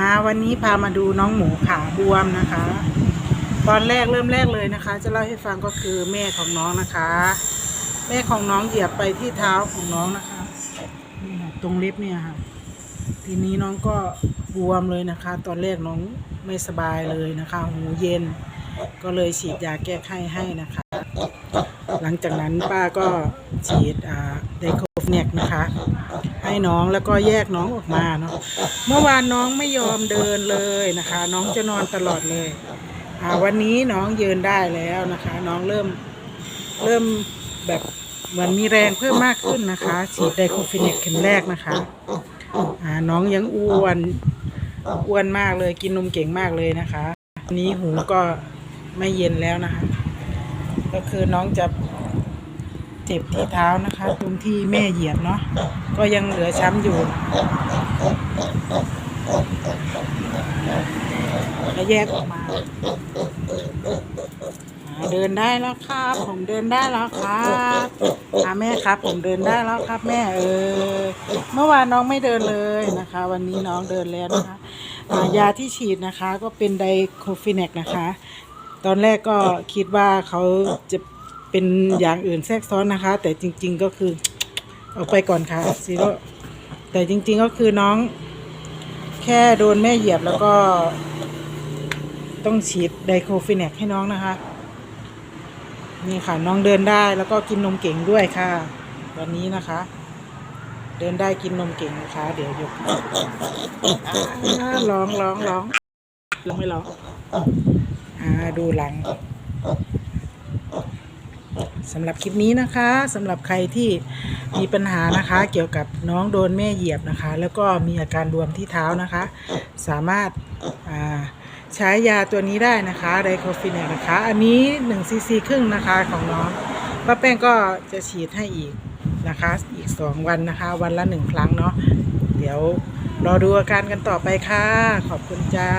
อ่าวันนี้พามาดูน้องหมูขาบวมนะคะ ตอนแรกเริ่มแรกเลยนะคะ จะเล่าให้ฟังก็คือแม่ของน้องนะคะ แม่ของน้องเหยียบไปที่เท้าของน้องนะคะนี่ค่ะตรงเล็บเนี่ยค่ะ ทีนี้น้องก็บวมเลยนะคะ ตอนแรกน้องไม่สบายเลยนะคะ หูเย็น ก็เลยฉีดยาแก้ไข้ให้นะคะ หลังจากนั้นป้าก็ฉีดอ่าไดโคฟเนกนะคะ ให้น้องแล้วก็แยกน้องออกมาเนาะเมื่อวานน้องไม่ยอมเดินเลยนะคะ น้องจะนอนตลอดเลยอ่าวันนี้น้องยืนได้แล้วนะคะ น้องเริ่มเริ่มแบบเหมือนมีแรงเพิ่มมากขึ้นนะคะ ฉีดไดโคฟินเนกเข็มแรกนะคะอ่าน้องยังอ้วนอ้วนมากเลยกินนมเก่งมากเลยนะคะวันนี้หูก็ไม่เย็นแล้วนะคะ ก็คือน้องจะ เจ็บที่เท้านะคะ ตรงที่แม่เหยียบเนาะก็ยังเหลือช้ำอยู่แล้วแยกออกมาอ่าเดินได้แล้วครับ ผมเดินได้แล้วครับอ่าแม่ครับ ผมเดินได้แล้วครับ แม่เออเมื่อวานน้องไม่เดินเลยนะคะ วันนี้น้องเดินแล้วนะคะอ่ายาที่ฉีดนะคะ ก็เป็นไดโคฟินเนกนะคะ ตอนแรกก็คิดว่าเขาจะ เป็นอย่างอื่นแทรกซ้อนนะคะ แต่จริง ๆก็คือ เอาไปก่อนค่ะซีโร่แต่จริง ๆก็คือน้อง แค่โดนแม่เหยียบแล้วก็ ต้องฉีดไดโคฟินแนกให้น้องนะคะ นี่ค่ะน้องเดินได้แล้วก็กินนมเก่งด้วยค่ะ วันนี้นะคะ เดินได้กินนมเก่งนะคะ เดี๋ยวยกร้องร้องร้องร้องไม่ร้องอ่าดูหลัง สำหรับคลิปนี้นะคะสำหรับใครที่มีปัญหานะคะ เกี่ยวกับน้องโดนแม่เหยียบนะคะ แล้วก็มีอาการบวมที่เท้านะคะ สามารถาใช้ยาตัวนี้ได้นะคะไดโคฟินนกนะคะ อันนี้1ซีซีครึ่งนะคะของน้องป้าแป้งก็จะฉีดให้อีกนะคะ อีก 2 วันนะคะ วันละ 1 ครั้งเนาะเดี๋ยวรอดูอาการกันต่อไปค่ะ ขอบคุณจ้า